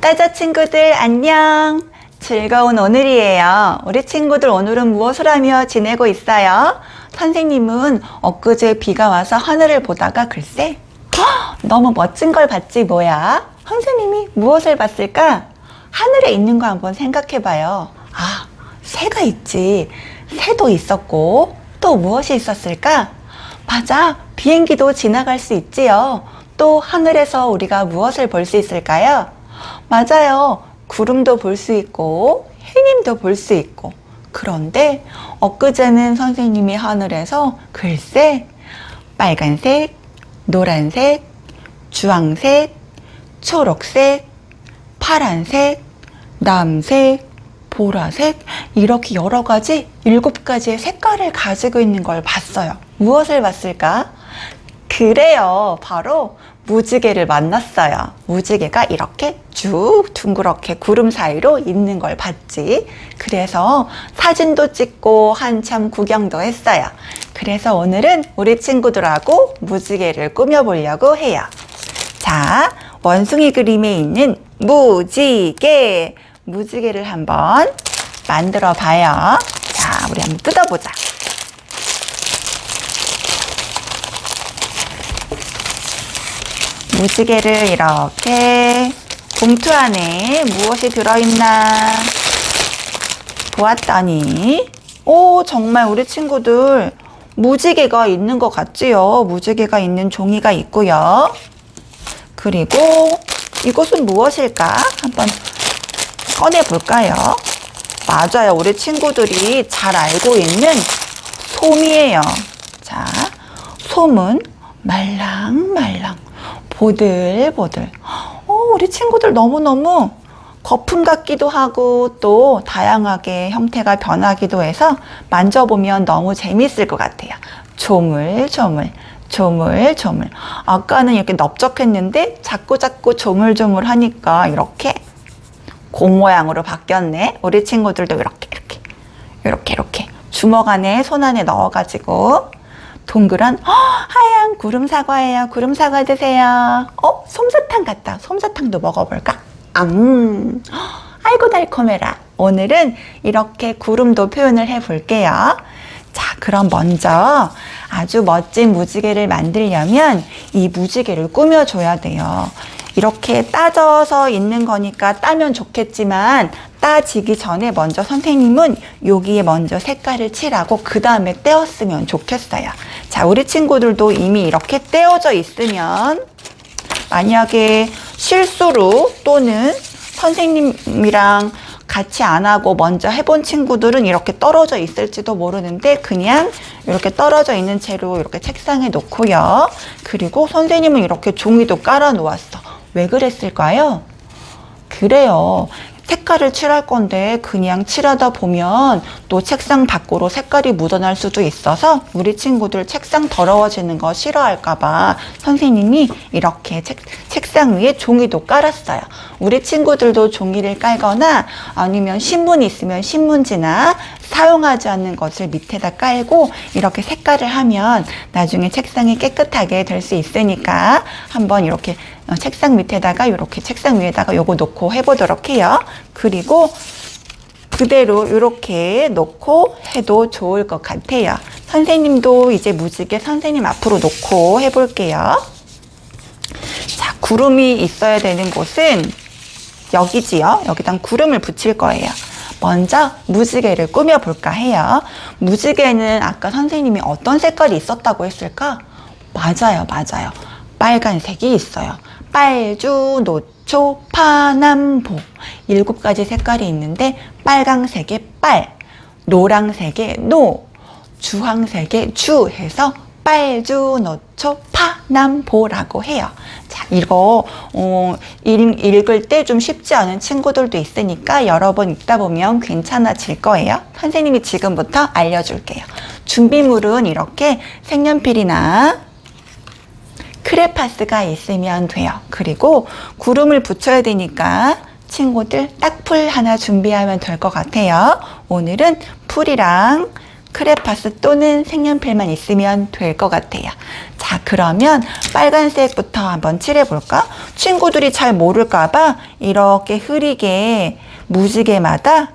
따자 친구들 안녕. 즐거운 오늘이에요. 우리 친구들 오늘은 무엇을 하며 지내고 있어요? 선생님은 엊그제 비가 와서 하늘을 보다가 글쎄 헉, 너무 멋진 걸 봤지 뭐야? 선생님이 무엇을 봤을까? 하늘에 있는 거 한번 생각해 봐요. 아, 새가 있지. 새도 있었고 또 무엇이 있었을까? 맞아. 비행기도 지나갈 수 있지요. 또 하늘에서 우리가 무엇을 볼 수 있을까요? 맞아요. 구름도 볼 수 있고, 해님도 볼 수 있고. 그런데 엊그제는 선생님이 하늘에서 글쎄, 빨간색, 노란색, 주황색, 초록색, 파란색, 남색, 보라색, 이렇게 여러 가지, 일곱 가지의 색깔을 가지고 있는 걸 봤어요. 무엇을 봤을까? 그래요. 바로 무지개를 만났어요. 무지개가 이렇게 쭉 둥그렇게 구름 사이로 있는 걸 봤지. 그래서 사진도 찍고 한참 구경도 했어요. 그래서 오늘은 우리 친구들하고 무지개를 꾸며보려고 해요. 자, 원숭이 그림에 있는 무지개. 무지개를 한번 만들어 봐요. 자, 우리 한번 뜯어보자. 무지개를 이렇게 봉투 안에 무엇이 들어있나 보았더니 오 정말 우리 친구들 무지개가 있는 것 같지요 무지개가 있는 종이가 있고요 그리고 이것은 무엇일까 한번 꺼내 볼까요 맞아요 우리 친구들이 잘 알고 있는 솜이에요 자 솜은 말랑말랑 보들보들. 어, 우리 친구들 너무너무 거품 같기도 하고 또 다양하게 형태가 변하기도 해서 만져보면 너무 재밌을 것 같아요. 조물조물, 조물조물. 아까는 이렇게 넓적했는데 자꾸 자꾸 조물조물 하니까 이렇게 공 모양으로 바뀌었네. 우리 친구들도 이렇게 이렇게 이렇게 이렇게 주먹 안에 손 안에 넣어가지고 동그란 허, 하얀 구름 사과예요. 구름 사과 드세요. 어, 솜사탕 같다. 솜사탕도 먹어볼까? 앙. 허, 아이고 달콤해라. 오늘은 이렇게 구름도 표현을 해볼게요. 자, 그럼 먼저 아주 멋진 무지개를 만들려면 이 무지개를 꾸며줘야 돼요. 이렇게 따져서 있는 거니까 따면 좋겠지만 따지기 전에 먼저 선생님은 여기에 먼저 색깔을 칠하고 그 다음에 떼었으면 좋겠어요. 자, 우리 친구들도 이미 이렇게 떼어져 있으면 만약에 실수로 또는 선생님이랑 같이 안 하고 먼저 해본 친구들은 이렇게 떨어져 있을지도 모르는데 그냥 이렇게 떨어져 있는 채로 이렇게 책상에 놓고요. 그리고 선생님은 이렇게 종이도 깔아 놓았어. 왜 그랬을까요? 그래요. 색깔을 칠할 건데 그냥 칠하다 보면 또 책상 밖으로 색깔이 묻어날 수도 있어서 우리 친구들 책상 더러워지는 거 싫어할까봐 선생님이 이렇게 책, 책상 위에 종이도 깔았어요. 우리 친구들도 종이를 깔거나 아니면 신문이 있으면 신문지나 사용하지 않는 것을 밑에다 깔고 이렇게 색깔을 하면 나중에 책상이 깨끗하게 될 수 있으니까 한번 이렇게 어, 책상 밑에다가 이렇게 책상 위에다가 요거 놓고 해보도록 해요. 그리고 그대로 이렇게 놓고 해도 좋을 것 같아요. 선생님도 이제 무지개 선생님 앞으로 놓고 해볼게요. 자, 구름이 있어야 되는 곳은 여기지요. 여기다 구름을 붙일 거예요. 먼저 무지개를 꾸며볼까 해요. 무지개는 아까 선생님이 어떤 색깔이 있었다고 했을까? 맞아요, 맞아요. 빨간색이 있어요. 빨주, 노초, 파남보. 일곱 가지 색깔이 있는데 빨강색의 빨, 노랑색의 노, 주황색의 주 해서 빨주, 노초, 파남보라고 해요. 자, 이거 어, 읽, 읽을 때 좀 쉽지 않은 친구들도 있으니까 여러 번 읽다 보면 괜찮아질 거예요. 선생님이 지금부터 알려줄게요. 준비물은 이렇게 색연필이나 크레파스가 있으면 돼요. 그리고 구름을 붙여야 되니까 친구들 딱풀 하나 준비하면 될 것 같아요. 오늘은 풀이랑 크레파스 또는 색연필만 있으면 될 것 같아요. 자, 그러면 빨간색부터 한번 칠해볼까? 친구들이 잘 모를까봐 이렇게 흐리게 무지개마다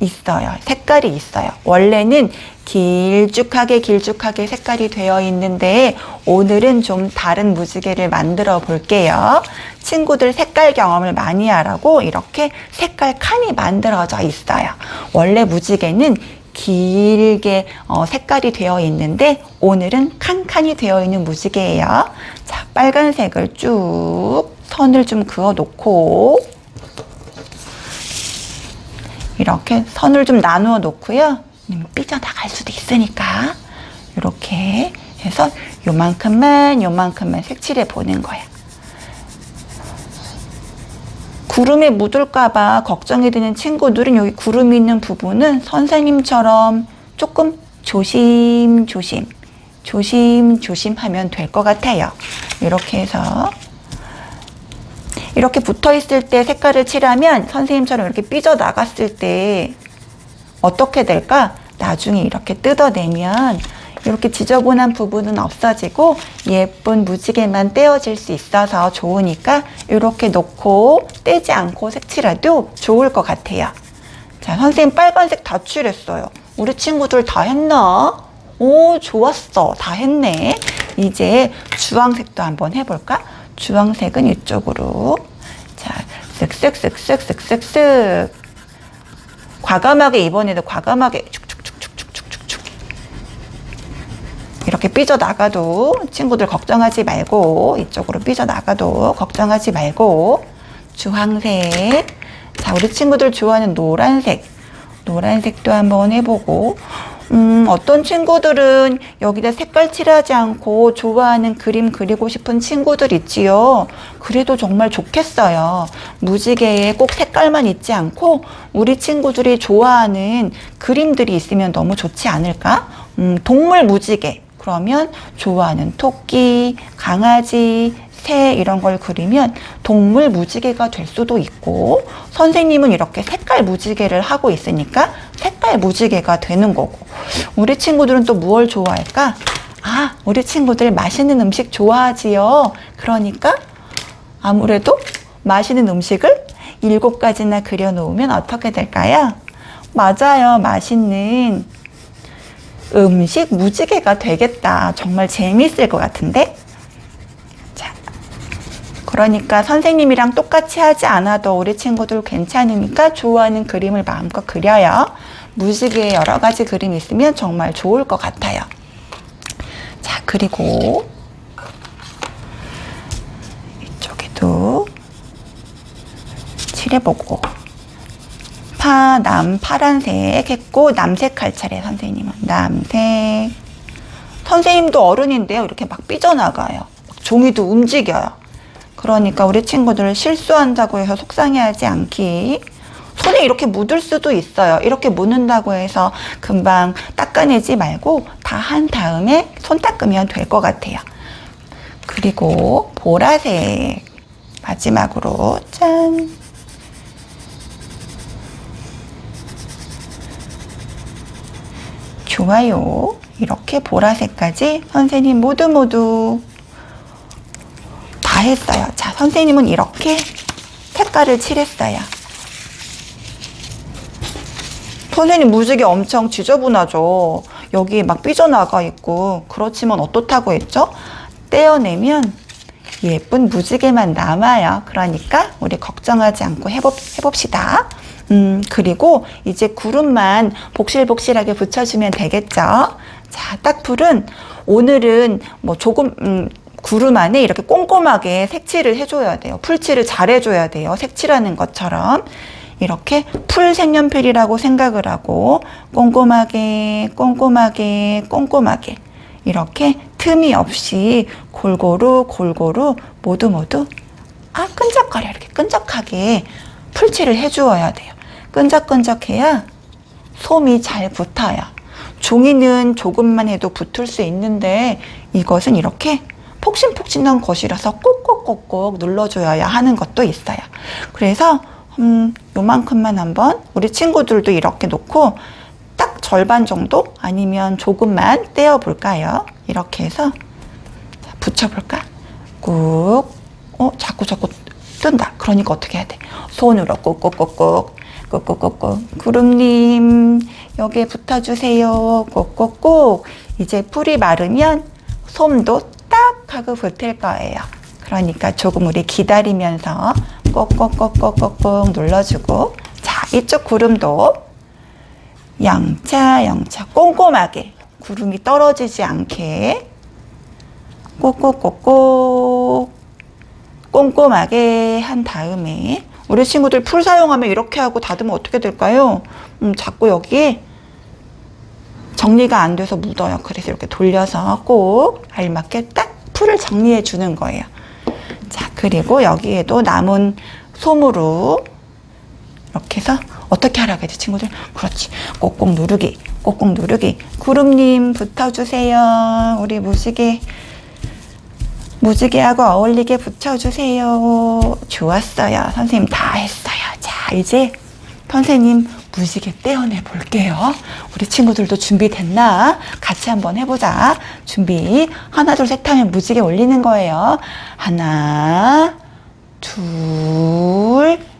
있어요. 색깔이 있어요. 원래는 길쭉하게 길쭉하게 색깔이 되어 있는데 오늘은 좀 다른 무지개를 만들어 볼게요. 친구들 색깔 경험을 많이 하라고 이렇게 색깔 칸이 만들어져 있어요. 원래 무지개는 길게 어, 색깔이 되어 있는데 오늘은 칸칸이 되어 있는 무지개예요. 자, 빨간색을 쭉 선을 좀 그어 놓고 이렇게 선을 좀 나누어 놓고요. 음, 삐져나갈 수도 있으니까 이렇게 해서 요만큼만 요만큼만 색칠해 보는 거야. 구름에 묻을까봐 걱정이 되는 친구들은 여기 구름이 있는 부분은 선생님처럼 조금 조심조심, 조심조심 하면 될 것 같아요. 이렇게 해서 이렇게 붙어 있을 때 색깔을 칠하면 선생님처럼 이렇게 삐져 나갔을 때 어떻게 될까? 나중에 이렇게 뜯어내면 이렇게 지저분한 부분은 없어지고 예쁜 무지개만 떼어질 수 있어서 좋으니까 이렇게 놓고 떼지 않고 색칠해도 좋을 것 같아요. 자, 선생님 빨간색 다 칠했어요. 우리 친구들 다 했나? 오, 좋았어. 다 했네. 이제 주황색도 한번 해볼까? 주황색은 이쪽으로. 자, 쓱쓱쓱쓱쓱쓱쓱. 과감하게 이번에도 과감하게 이렇게 삐져 나가도 친구들 걱정하지 말고 이쪽으로 삐져 나가도 걱정하지 말고 주황색. 자, 우리 친구들 좋아하는 노란색. 노란색도 한번 해보고 음, 어떤 친구들은 여기다 색깔 칠하지 않고 좋아하는 그림 그리고 싶은 친구들 있지요. 그래도 정말 좋겠어요. 무지개에 꼭 색깔만 있지 않고 우리 친구들이 좋아하는 그림들이 있으면 너무 좋지 않을까? 음, 동물 무지개. 그러면 좋아하는 토끼, 강아지, 새 이런 걸 그리면 동물 무지개가 될 수도 있고 선생님은 이렇게 색깔 무지개를 하고 있으니까 색깔 무지개가 되는 거고 우리 친구들은 또 무얼 좋아할까? 아, 우리 친구들 맛있는 음식 좋아하지요. 그러니까 아무래도 맛있는 음식을 일곱 가지나 그려놓으면 어떻게 될까요? 맞아요. 맛있는 음식 무지개가 되겠다. 정말 재미있을 것 같은데? 자, 그러니까 선생님이랑 똑같이 하지 않아도 우리 친구들 괜찮으니까 좋아하는 그림을 마음껏 그려요. 무지개에 여러 가지 그림이 있으면 정말 좋을 것 같아요. 자, 그리고 이쪽에도 칠해보고 파, 남, 파란색 했고 남색 할 차례 선생님은. 남색. 선생님도 어른인데요. 이렇게 막 삐져나가요. 종이도 움직여요. 그러니까 우리 친구들 실수한다고 해서 속상해하지 않기. 손에 이렇게 묻을 수도 있어요. 이렇게 묻는다고 해서 금방 닦아내지 말고 다 한 다음에 손 닦으면 될 것 같아요. 그리고 보라색. 마지막으로 짠 좋아요. 이렇게 보라색까지 선생님 모두 모두 다 했어요. 자, 선생님은 이렇게 색깔을 칠했어요. 선생님 무지개 엄청 지저분하죠. 여기 막 삐져나가 있고 그렇지만 어떻다고 했죠? 떼어내면 예쁜 무지개만 남아요. 그러니까 우리 걱정하지 않고 해봅, 해봅시다. 음, 그리고 이제 구름만 복실복실하게 붙여주면 되겠죠. 자, 딱풀은 오늘은 뭐 조금, 음, 구름 안에 이렇게 꼼꼼하게 색칠을 해줘야 돼요. 풀칠을 잘 해줘야 돼요. 색칠하는 것처럼. 이렇게 풀 색연필이라고 생각을 하고 꼼꼼하게, 꼼꼼하게, 꼼꼼하게. 이렇게 틈이 없이 골고루, 골고루 모두 모두 아, 끈적거려. 이렇게 끈적하게 풀칠을 해주어야 돼요. 끈적끈적해야 솜이 잘 붙어요. 종이는 조금만 해도 붙을 수 있는데 이것은 이렇게 폭신폭신한 것이라서 꼭꼭꼭꼭 눌러줘야 하는 것도 있어요. 그래서 음, 요만큼만 한번 우리 친구들도 이렇게 놓고 딱 절반 정도 아니면 조금만 떼어 볼까요? 이렇게 해서 자, 붙여볼까? 꾹. 어, 자꾸 자꾸 뜬다. 그러니까 어떻게 해야 돼? 손으로 꾹꾹꾹꾹. 꾹꾹꾹꾹. 구름님, 여기에 붙어주세요. 꾹꾹꾹. 이제 풀이 마르면 솜도 딱 하고 붙을 거예요. 그러니까 조금 우리 기다리면서 꼭꼭꼭꼭꼭꼭 눌러주고 자 이쪽 구름도 영차 영차 꼼꼼하게 구름이 떨어지지 않게 꼭꼭꼭꼭 꼼꼼하게 한 다음에 우리 친구들 풀 사용하면 이렇게 하고 닫으면 어떻게 될까요? 음, 자꾸 여기에 정리가 안 돼서 묻어요. 그래서 이렇게 돌려서 꼭 알맞게 딱 풀을 정리해 주는 거예요. 자, 그리고 여기에도 남은 솜으로 이렇게 해서 어떻게 하라고 해야 돼, 친구들? 그렇지. 꼭꼭 누르기, 꼭꼭 누르기. 구름님 붙어주세요. 우리 무지개, 무지개하고 어울리게 붙여주세요. 좋았어요. 선생님 다 했어요. 자, 이제 선생님 무지개 떼어내 볼게요. 우리 친구들도 준비됐나? 같이 한번 해보자. 준비. 하나, 둘, 셋 하면 무지개 올리는 거예요. 하나, 둘, 셋!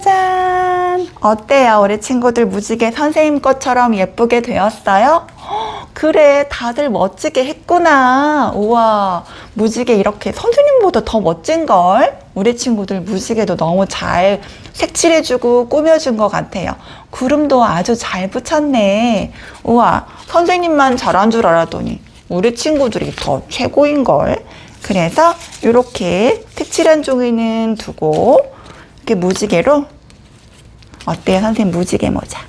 짜잔! 어때요? 우리 친구들 무지개 선생님 것처럼 예쁘게 되었어요? 헉, 그래, 다들 멋지게 했구나. 우와, 무지개 이렇게 선생님보다 더 멋진걸? 우리 친구들 무지개도 너무 잘 색칠해주고 꾸며준 것 같아요. 구름도 아주 잘 붙였네. 우와, 선생님만 잘한 줄 알았더니 우리 친구들이 더 최고인걸? 그래서 이렇게 색칠한 종이는 두고 이렇게 무지개로 어때요? 선생님 무지개 모자.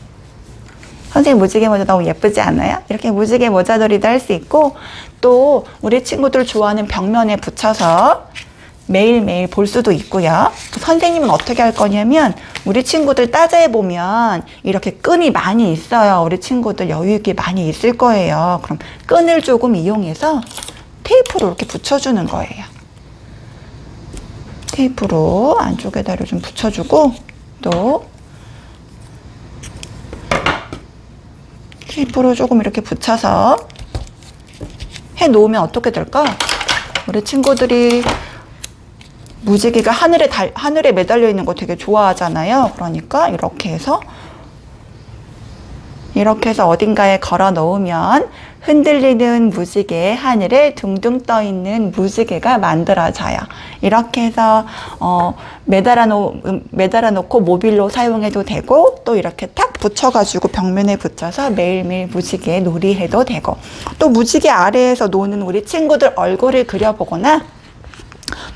선생님 무지개 모자 너무 예쁘지 않아요? 이렇게 무지개 모자놀이도 할 수 있고 또 우리 친구들 좋아하는 벽면에 붙여서 매일매일 볼 수도 있고요. 또 선생님은 어떻게 할 거냐면 우리 친구들 따져해 보면 이렇게 끈이 많이 있어요. 우리 친구들 여유 있게 많이 있을 거예요. 그럼 끈을 조금 이용해서 테이프로 이렇게 붙여주는 거예요. 테이프로 안쪽에다 를 좀 붙여주고 또 테이프로 조금 이렇게 붙여서 해 놓으면 어떻게 될까? 우리 친구들이 무지개가 하늘에 달, 하늘에 매달려 있는 거 되게 좋아하잖아요. 그러니까 이렇게 해서 이렇게 해서 어딘가에 걸어 놓으면 흔들리는 무지개 하늘에 둥둥 떠 있는 무지개가 만들어져요. 이렇게 해서 어, 매달아 놓 음, 매달아 놓고 모빌로 사용해도 되고 또 이렇게 탁 붙여 가지고 벽면에 붙여서 매일매일 무지개 놀이해도 되고 또 무지개 아래에서 노는 우리 친구들 얼굴을 그려보거나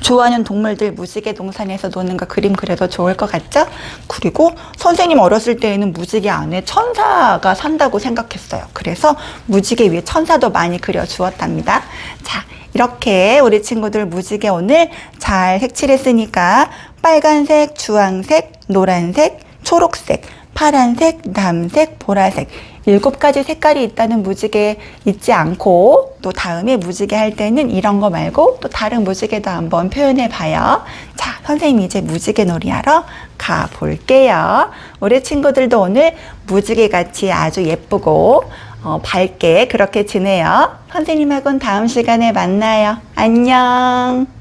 좋아하는 동물들 무지개 동산에서 노는 거 그림 그려도 좋을 것 같죠? 그리고 선생님 어렸을 때에는 무지개 안에 천사가 산다고 생각했어요. 그래서 무지개 위에 천사도 많이 그려 주었답니다. 자, 이렇게 우리 친구들 무지개 오늘 잘 색칠했으니까 빨간색, 주황색, 노란색, 초록색, 파란색, 남색, 보라색 일곱 가지 색깔이 있다는 무지개 잊지 않고 또 다음에 무지개 할 때는 이런 거 말고 또 다른 무지개도 한번 표현해 봐요. 자, 선생님이 이제 무지개 놀이하러 가 볼게요. 우리 친구들도 오늘 무지개 같이 아주 예쁘고 어, 밝게 그렇게 지내요. 선생님하고는 다음 시간에 만나요. 안녕.